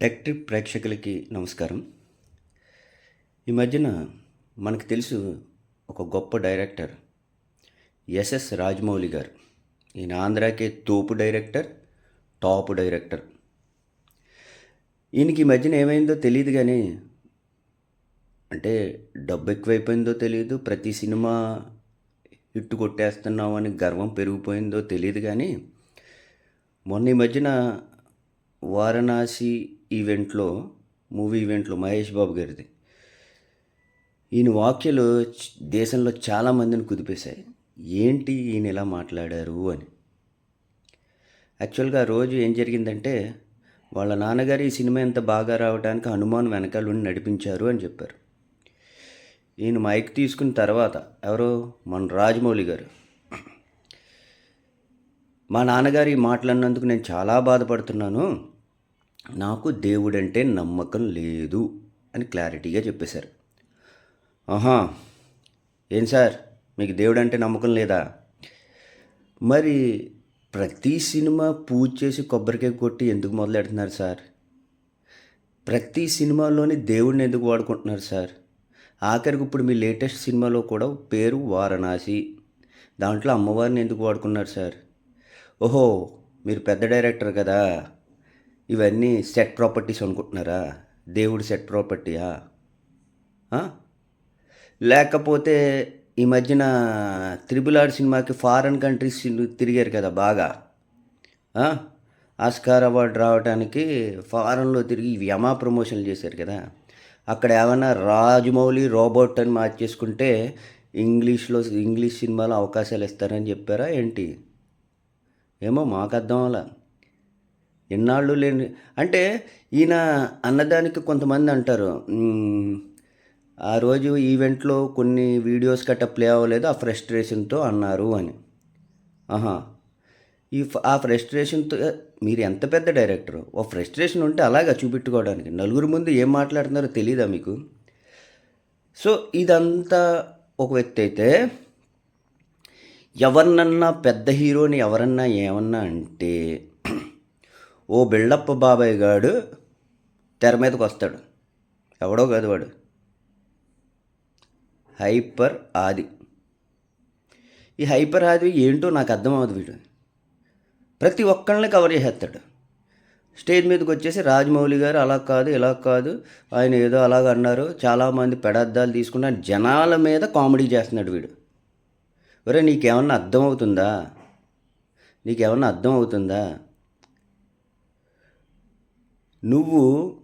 Tech trip ప్రేక్షకులకి నమస్కారం. ఈ మధ్యన మనకు తెలుసు ఒక గొప్ప డైరెక్టర్ ఎస్ఎస్ రాజమౌళి గారు. ఈయన ఆంధ్రాకే తోపు డైరెక్టర్ టాప్ డైరెక్టర్. ఈయనకి ఈ మధ్యన ఏమైందో తెలియదు కానీ అంటే డబ్బు ఎక్కువైపోయిందో తెలియదు ప్రతి సినిమా హిట్ కొట్టేస్తున్నామని గర్వం పెరిగిపోయిందో తెలియదు కానీ మొన్న ఈ మధ్యన వారణాసి ఈవెంట్లో మూవీ ఈవెంట్లో మహేష్ బాబు గారిది. ఈయన వాక్యలు దేశంలో చాలామందిని కుదిపేశాయి. ఏంటి ఈయన ఇలా మాట్లాడారు అని. యాక్చువల్గా ఆ రోజు ఏం జరిగిందంటే వాళ్ళ నాన్నగారు ఈ సినిమా ఎంత బాగా రావడానికి హనుమాన్ వెనకాల ఉండి నడిపించారు అని చెప్పారు. ఈయన మైక్ తీసుకున్న తర్వాత ఎవరో? మన రాజమౌళి గారు. మా నాన్నగారు ఈ మాట్లాడినందుకు నేను చాలా బాధపడుతున్నాను. నాకు దేవుడంటే నమ్మకం లేదు అని క్లారిటీగా చెప్పేశారు. ఆహా ఏం సార్? మీకు దేవుడు అంటే నమ్మకం లేదా? మరి ప్రతి సినిమా పూజ చేసి కొబ్బరికాయ కొట్టి ఎందుకు మొదలెడుతున్నారు సార్? ప్రతి సినిమాలోని దేవుడిని ఎందుకు వాడుకుంటున్నారు సార్? ఆఖరికి ఇప్పుడు మీ లేటెస్ట్ సినిమాలో కూడా పేరు వారణాసి. దాంట్లో అమ్మవారిని ఎందుకు వాడుకున్నారు సార్? ఓహో మీరు పెద్ద డైరెక్టర్ కదా. ఇవన్నీ సెట్ ప్రాపర్టీస్ అనుకుంటున్నారా? దేవుడు సెట్ ప్రాపర్టీయా లేకపోతే ఈ మధ్యన త్రిబుల్ ఆర్ సినిమాకి ఫారెన్ కంట్రీస్ తిరిగారు కదా బాగా. ఆస్కార్ అవార్డు రావడానికి ఫారెన్లో తిరిగి యమా ప్రమోషన్లు చేశారు కదా. అక్కడ ఏమైనా రాజమౌళి రోబోట్ అని మార్చేసుకుంటే ఇంగ్లీష్లో ఇంగ్లీష్ సినిమాలో అవకాశాలు ఇస్తారని చెప్పారా ఏంటి? ఏమో మాకు అర్థం అలా ఎన్నాళ్ళు లేని అంటే ఈయన అన్నదానికి కొంతమంది అంటారు ఆ రోజు ఈవెంట్లో కొన్ని వీడియోస్ గట్ట ప్లే అవ్వలేదు ఆ ఫ్రస్ట్రేషన్తో అన్నారు అని. ఆహా. ఈ ఆ ఫ్రస్ట్రేషన్తో మీరు ఎంత పెద్ద డైరెక్టర్? ఓ ఫ్రస్ట్రేషన్ ఉంటే అలాగా చూపెట్టుకోవడానికి. నలుగురు ముందు ఏం మాట్లాడుతున్నారో తెలియదా మీకు? సో ఇదంతా ఒక వ్యక్తి అయితే ఎవరినన్నా పెద్ద హీరోని ఎవరన్నా ఏమన్నా అంటే ఓ బిళ్ళప్ప బాబాయ్ గాడు తెర మీదకి వస్తాడు. ఎవడో కాదు వాడు. హైపర్ ఆది. ఈ హైపర్ ఆది ఏంటో నాకు అర్థం అవ్వదు వీడు. ప్రతి ఒక్కళ్ళని కవర్ చేసేస్తాడు. స్టేజ్ మీదకి వచ్చేసి రాజమౌళి గారు అలా కాదు ఇలా కాదు ఆయన ఏదో అలాగ అన్నారు. చాలామంది పెడద్దాలు తీసుకున్న జనాల మీద కామెడీ చేస్తున్నాడు వీడు. ఒరే నీకేమన్నా అర్థమవుతుందా నీకేమన్నా అర్థం అవుతుందా? నువ్వు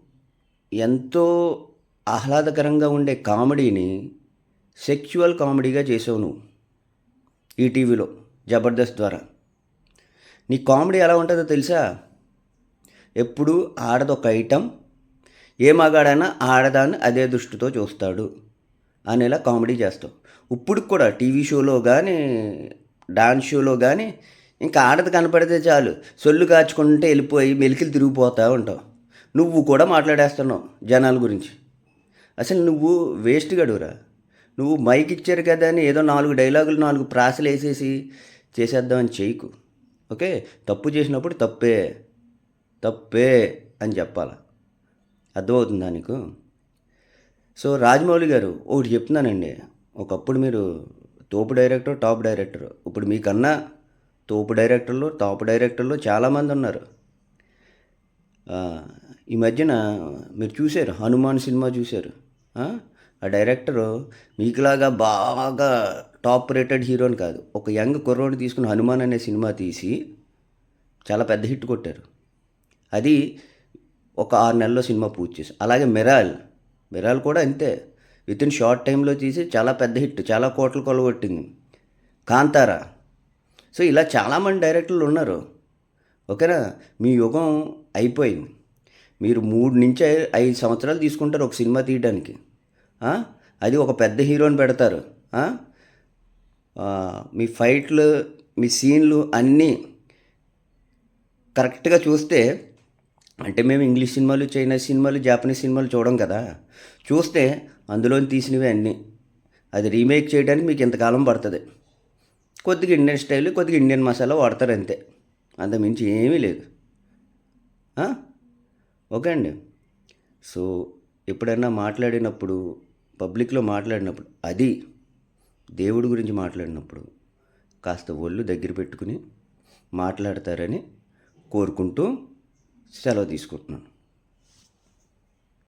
ఎంతో ఆహ్లాదకరంగా ఉండే కామెడీని సెక్చువల్ కామెడీగా చేసావు నువ్వు ఈటీవీలో జబర్దస్త్ ద్వారా. నీ కామెడీ ఎలా ఉంటుందో తెలుసా? ఎప్పుడు ఆడదొక ఐటెం ఏ మగాడైనా ఆడదాన్ని అదే దృష్టితో చూస్తాడు అనేలా కామెడీ చేస్తావు. ఇప్పుడు కూడా టీవీ షోలో కానీ డాన్స్ షోలో కానీ ఇంకా ఆడది కనపడితే చాలు సొల్లు కాచుకుంటే వెళ్ళిపోయి మెలికలు తిరిగిపోతూ ఉంటావు. నువ్వు కూడా మాట్లాడేస్తున్నావు జనాల గురించి. అసలు నువ్వు వేస్ట్ గడువురా. నువ్వు మైక్ ఇచ్చారు కదా అని ఏదో నాలుగు డైలాగులు నాలుగు ప్రాసలు వేసేసి చేసేద్దామని చేయకు. ఓకే? తప్పు చేసినప్పుడు తప్పే. తప్పే అని చెప్పాలి. అర్థమవుతుందా నీకు? సో రాజమౌళి గారు ఒకటి చెప్తున్నానండి. ఒకప్పుడు మీరు తోపు డైరెక్టర్ టాప్ డైరెక్టర్ ఇప్పుడు మీకన్నా తోపు డైరెక్టర్లు టాప్ డైరెక్టర్లు చాలామంది ఉన్నారు. ఈ మధ్యన మీరు చూశారు హనుమాన్ సినిమా చూశారు. ఆ? డైరెక్టరు మీకులాగా బాగా టాప్ రేటెడ్ హీరోని కాదు ఒక యంగ్ కుర్రోని తీసుకుని హనుమాన్ అనే సినిమా తీసి చాలా పెద్ద హిట్ కొట్టారు. అది ఒక ఆరు నెలల్లో సినిమా పూర్తి చేసి అలాగే మిరాల్ మిరాల్ కూడా అంతే. విత్ ఇన్ షార్ట్ టైంలో తీసి చాలా పెద్ద హిట్ చాలా కోట్లు కొలగొట్టింది. కాంతారా. సో ఇలా చాలామంది డైరెక్టర్లు ఉన్నారు. ఓకేనా? మీ యుగం అయిపోయింది. మీరు మూడు నుంచి ఐదు సంవత్సరాలు తీసుకుంటారు ఒక సినిమా తీయడానికి అది ఒక పెద్ద హీరోని పెడతారు. మీ ఫైట్లు మీ సీన్లు అన్నీ కరెక్ట్గా చూస్తే అంటే మేము ఇంగ్లీష్ సినిమాలు చైనా సినిమాలు జాపనీస్ సినిమాలు చూడం కదా. చూస్తే అందులో తీసినవి అన్నీ. అది రీమేక్ చేయడానికి మీకు ఇంతకాలం పడుతుంది. కొద్దిగా ఇండియన్ స్టైల్ కొద్దిగా ఇండియన్ మసాలా వాడతారు అంతే. అంత మించి ఏమీ లేదు. ఓకే అండి. సో ఎప్పుడైనా మాట్లాడినప్పుడు పబ్లిక్లో మాట్లాడినప్పుడు అది దేవుడి గురించి మాట్లాడినప్పుడు కాస్త ఒళ్ళు దగ్గర పెట్టుకుని మాట్లాడతారని కోరుకుంటూ సెలవు తీసుకుంటున్నాను.